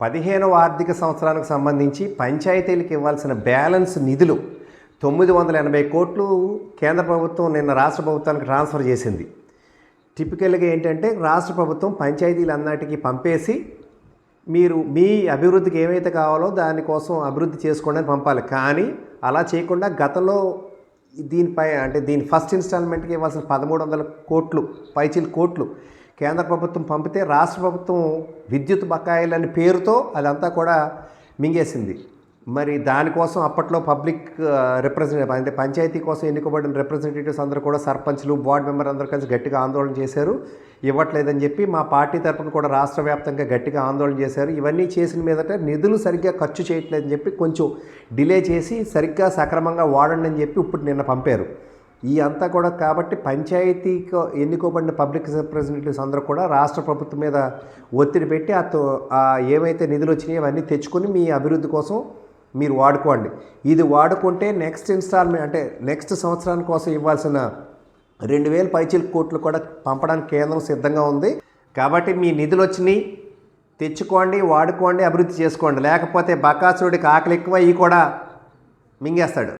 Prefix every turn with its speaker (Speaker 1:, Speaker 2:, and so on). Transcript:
Speaker 1: పదిహేనవ ఆర్థిక సంవత్సరానికి సంబంధించి పంచాయతీలకు ఇవ్వాల్సిన బ్యాలెన్స్ నిధులు తొమ్మిది వందల ఎనభై కోట్లు కేంద్ర ప్రభుత్వం నిన్న రాష్ట్ర ప్రభుత్వానికి ట్రాన్స్ఫర్ చేసింది. టిపికల్గా ఏంటంటే రాష్ట్ర ప్రభుత్వం పంచాయతీలన్నిటికీ పంపేసి మీరు మీ అభివృద్ధికి ఏమైతే కావాలో దానికోసం అభివృద్ధి చేసుకోండి పంపాలి. కానీ అలా చేయకుండా గతంలో దీనిపై అంటే దీని ఫస్ట్ ఇన్స్టాల్మెంట్కి ఇవ్వాల్సిన పదమూడు వందల కోట్లు పైచిల్ కోట్లు కేంద్ర ప్రభుత్వం పంపితే రాష్ట్ర ప్రభుత్వం విద్యుత్ బకాయిలని పేరుతో అదంతా కూడా మింగేసింది. మరి దానికోసం అప్పట్లో పబ్లిక్ రిప్రజెంటేటివ్ అంటే పంచాయతీ కోసం ఎన్నుకోబడిన రిప్రజెంటేటివ్స్ అందరూ కూడా సర్పంచ్లు బోర్డు మెంబర్ అందరూ కలిసి గట్టిగా ఆందోళన చేశారు. ఇవ్వట్లేదని చెప్పి మా పార్టీ తరపున కూడా రాష్ట్ర వ్యాప్తంగా గట్టిగా ఆందోళన చేశారు. ఇవన్నీ చేసిన మీదట నిధులు సరిగ్గా ఖర్చు చేయట్లేదని చెప్పి కొంచెం డిలే చేసి సరిగ్గా సక్రమంగా వాడండి అని చెప్పి ఇప్పుడు నిన్న పంపారు. ఈ అంతా కూడా కాబట్టి పంచాయతీకి ఎన్నుకోబడిన పబ్లిక్ రిప్రజెంటేటివ్స్ అందరూ కూడా రాష్ట్ర ప్రభుత్వం మీద ఒత్తిడి పెట్టి ఆ ఏమైతే నిధులు వచ్చినాయో అవన్నీ తెచ్చుకొని మీ అభివృద్ధి కోసం మీరు వాడుకోండి. ఇది వాడుకుంటే నెక్స్ట్ ఇన్స్టాల్మెంట్ అంటే నెక్స్ట్ సంవత్సరానికి కోసం ఇవ్వాల్సిన రెండు వేల పైచీల కోట్లు కూడా పంపడానికి కేంద్రం సిద్ధంగా ఉంది. కాబట్టి మీ నిధులు వచ్చినాయి తెచ్చుకోండి వాడుకోండి అభివృద్ధి చేసుకోండి. లేకపోతే బకాసురుడికి ఆకలి ఎక్కువ ఇవి కూడా మింగేస్తాడు.